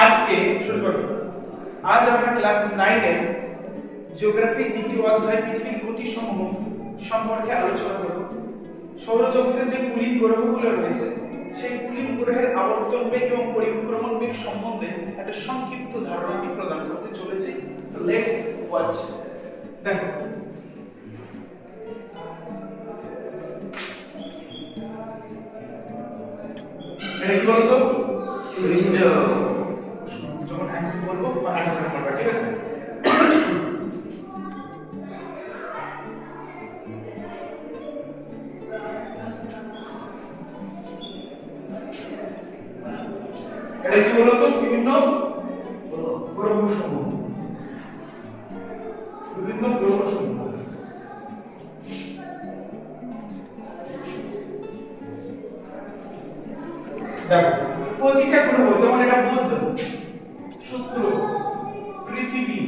আজকে শুরু করব। আজ আমরা ক্লাস নাইনের জিওগ্রাফি দ্বিতীয় অধ্যায় পৃথিবীর গতিসমূহ সম্পর্কে আলোচনা করব। সৌরজগতের যে কুলিন গ্রহগুলো রয়েছে সেই কুলিন গ্রহের আবর্তন বেগ এবং পরিক্রমণ বেগ সম্বন্ধে একটা সংক্ষিপ্ত ধারণা আমি প্রদান করতে চলেছি। লেটস ওয়াচ দেখো। এটা কি বলতো? সূর্য। এটা কি বলতো বিভিন্ন গ্রহ বিভিন্ন গ্রহ দেখো, প্রতিটা গ্রহ, যেমন এটা বুধ, শুক্র, পৃথিবী,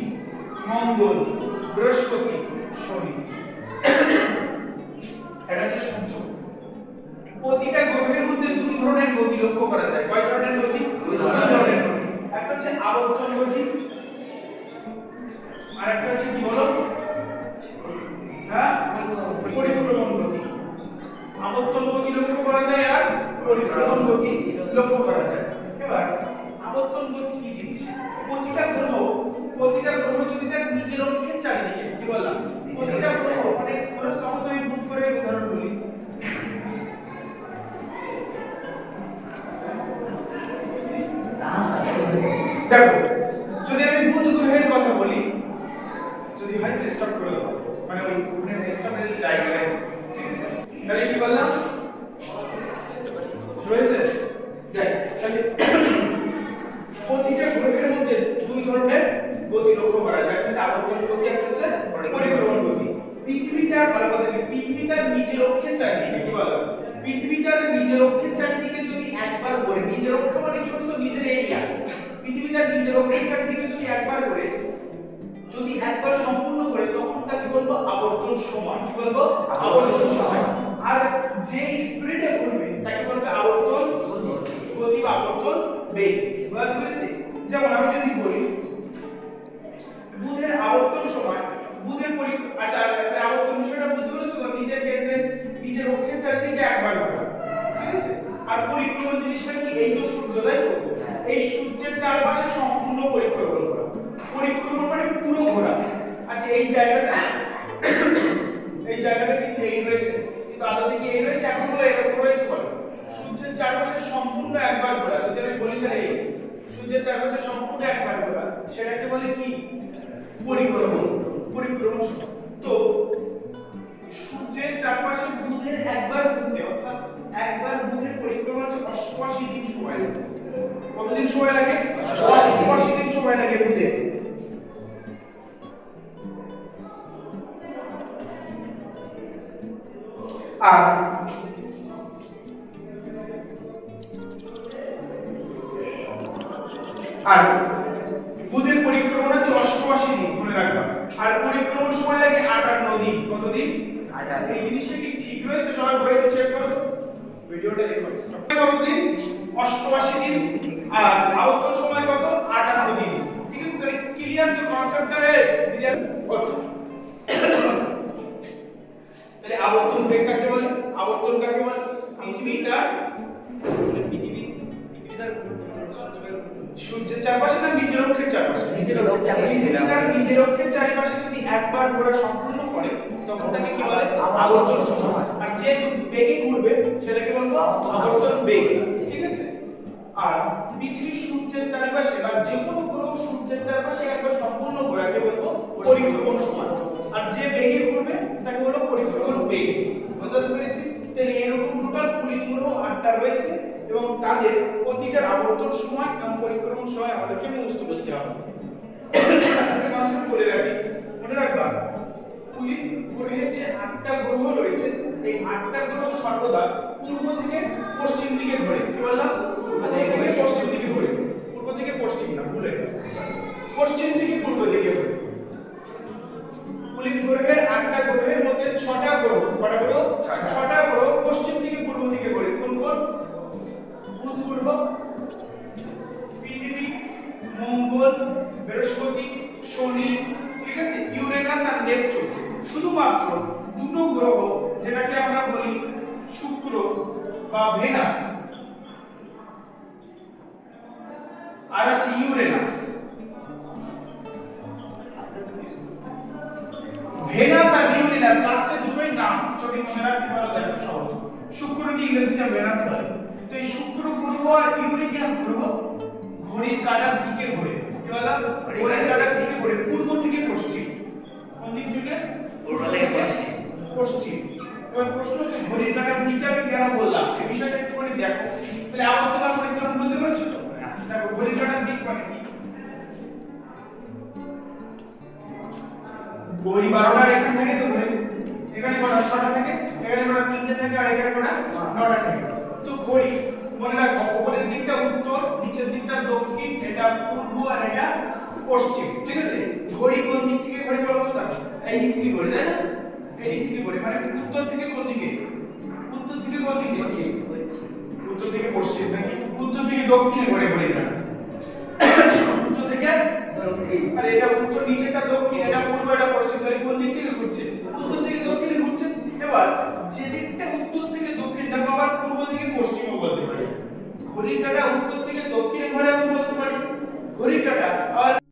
মঙ্গল, বৃহস্পতি, শনি। এটা হচ্ছে সূর্য। প্রতিটা গ্রহের মধ্যে দুই ধরনের গতি লক্ষ্য করা যায়। কয় ধরনের গতি? হ্যাঁ? লক্ষ্য করা যায় আর পরিক্রমণ লক্ষ্য করা যায়। আবর্তন কি জিনিস? প্রতিটা গ্রহ প্রতিটা গ্রহ যদি তার নিজের অক্ষের চারিদিকে, কি বললাম? প্রতিটা গ্রহ মানে স্টপ করে দাও। মানে ওই ওখানে স্টপের জায়গা রয়েছে ঠিক আছে? তাহলে কি বললাম? রয়েছে তাহলে প্রতিটা গ্রহের মধ্যে দুই ধরনের গতি লক্ষ্য করা যায়। একটা হচ্ছে গতি, একটা হচ্ছে পরিক্রমণ গতি। পৃথিবী ভালো কথা পৃথিবী নিজের অক্ষের চারিদিকে, কি বলো? পৃথিবী তার নিজের অক্ষের চারিদিকে যদি একবার ঘোরে, নিজের অক্ষ মানে কি বলতো নিজের এরিয়া পৃথিবী তার নিজের অক্ষের চারিদিকে যদি একবার ঘোরে, যদি একবার সম্পূর্ণ কি বলব? আবর্তন সময় আর যে স্পিডে ঘুরবে তাকে বলবে আবর্তন গতি বা আবর্তন বেগ। বুঝতে পেরেছি যেমন আমি যদি বলি বুধের আবর্তন সময় বুধের পরীক্ষা আচ্ছা তাহলে আবর্তন বিষয়টা বুঝতে পেরেছ? তো নিজের কেন্দ্রে নিজের অক্ষের চারিদিকে একবার ঘোরা। ঠিক আছে? আর পরিক্রমণ জিনিসটা কি? এই তো সূর্য তাই এই সূর্যের চারপাশে সম্পূর্ণ পরিক্রমণ করা। পরিক্রমণ মানে পুরো ঘোরা। আচ্ছা এই জায়গাটা এই জায়গাটা কিন্তু এই রয়েছে। কিন্তু আলো থেকে এই রয়েছে এখন বলে এরকম রয়েছে বলো। সূর্যের চারপাশে সম্পূর্ণ একবার ঘোরা যদি আমি বলি তাহলে এই সূর্যের চারপাশে সম্পূর্ণ একবার ঘোরা সেটাকে বলে কি? পরিক্রমণ। পরিক্রমণ তো সূর্যের চারপাশে বুধের একবার ঘুরতে অর্থাৎ একবার বুধের পরিক্রমা হচ্ছে অষ্টআশি দিন সময় লাগে। কতদিন সময় লাগে? অষ্টআশি দিন সময় লাগে বুধের। আর আর বুধের পরিক্রমণ হচ্ছে অষ্টআশি দিন মনে রাখবা। আর পরিক্রমণ সময় লাগে আটান্ন দিন। কতদিন আটান্ন। এই জিনিসটা কি ঠিক রয়েছে? সবাই বইটা চেক করো। তো ভিডিওটা দেখো কতদিন অষ্টআশি দিন। আর আবর্তন সময় কত? আটান্ন দিন। ঠিক আছে তাহলে ক্লিয়ার তো কনসেপ্টটা এ ক্লিয়ার তাহলে আবর্তন বেগ কাকে বলে? আবর্তন কাকে বলে? পৃথিবী তার পৃথিবী পৃথিবী তার সূর্যের চারপাশে না নিজের অক্ষের চারপাশে? নিজের অক্ষের চারপাশে। তার নিজের অক্ষের চারপাশে যদি একবার ঘোরা সম্পূর্ণ করে তখন তাকে কি বলে? আবর্তন সময় আর যেহেতু বেগে ঘুরবে সেটাকে বলব আবর্তন বেগ। ঠিক আছে? আর পৃথিবী সূর্যের চারপাশে বা যে কোনো গ্রহ সূর্যের আটটা রয়েছে এবং তাদের প্রতিটার আবর্তন সময় এবং পরিক্রমণ সময় আমাদেরকে মুখস্থ করতে হবে। বলে রাখি, মনে রাখবা, খুলি, গ্রহের যে আটটা গ্রহ রয়েছে, এই আটটা গ্রহ সর্বদা পূর্ব থেকে পশ্চিম বৃহস্পতি, শনি, ঠিক আছে? ইউরেনাস আর নেপচুন। শুধুমাত্র দুটো গ্রহ, যেটাকে আমরা বলি শুক্র বা ভেনাস। আর আছে ইউরেনাস। ভেনাস আর ইউরেনাস লাস্টে দুটোই নাস যদি মনে রাখতে পারো, দেখো সহজ। শুক্রকে ইংরেজিতে ভেনাস বলে? তো এই শুক্র গ্রহ আর ইউরেনাস গ্রহ, ঘড়ির কাঁটার দিকে ঘোরে। কি বলা ঘড়ির কাঁটার দিকে ঘোরে পূর্ব থেকে পশ্চিম। কোন দিক থেকে? পূর্ব থেকে পশ্চিম। পশ্চিম। এবার প্রশ্ন হচ্ছে ঘড়ির কাঁটার দিকে আমি কেন বললাম? এই বিষয়টা একটুখানি দেখো। তাহলে আবর্তন পরিক্রমণ বুঝতে পারছ তো? দেখো ঘড়ির কাঁটার দিক মানে কি? ওই বারোটার এখান থেকে তো ঘুরে এখানে কটা? ছটা থাকে? এখানে কটা? তিনটে থাকে? আর এখানে কটা? নটা থাকে। তো ঘড়ি মনে রাখব উপরের দিকটা উত্তর নিচের দিকটা দক্ষিণ এটা পূর্ব আর এটা পশ্চিম ঠিক আছে? ঘড়ি কোন দিক থেকে ঘড়ি বলতো দেখো এই দিক থেকে ঘড়ি তাই না? এই দিক থেকে ঘড়ি মানে উত্তর থেকে কোন দিকে? উত্তর থেকে কোন দিকে? উত্তর থেকে পশ্চিম নাকি? উত্তর থেকে দক্ষিণে ঘড়ি ঘড়ি না। উত্তর থেকে? আর এটা উত্তর নিচেটা দক্ষিণ এটা পূর্ব এটা পশ্চিম। ঘড়ির কাঁটা উত্তর থেকে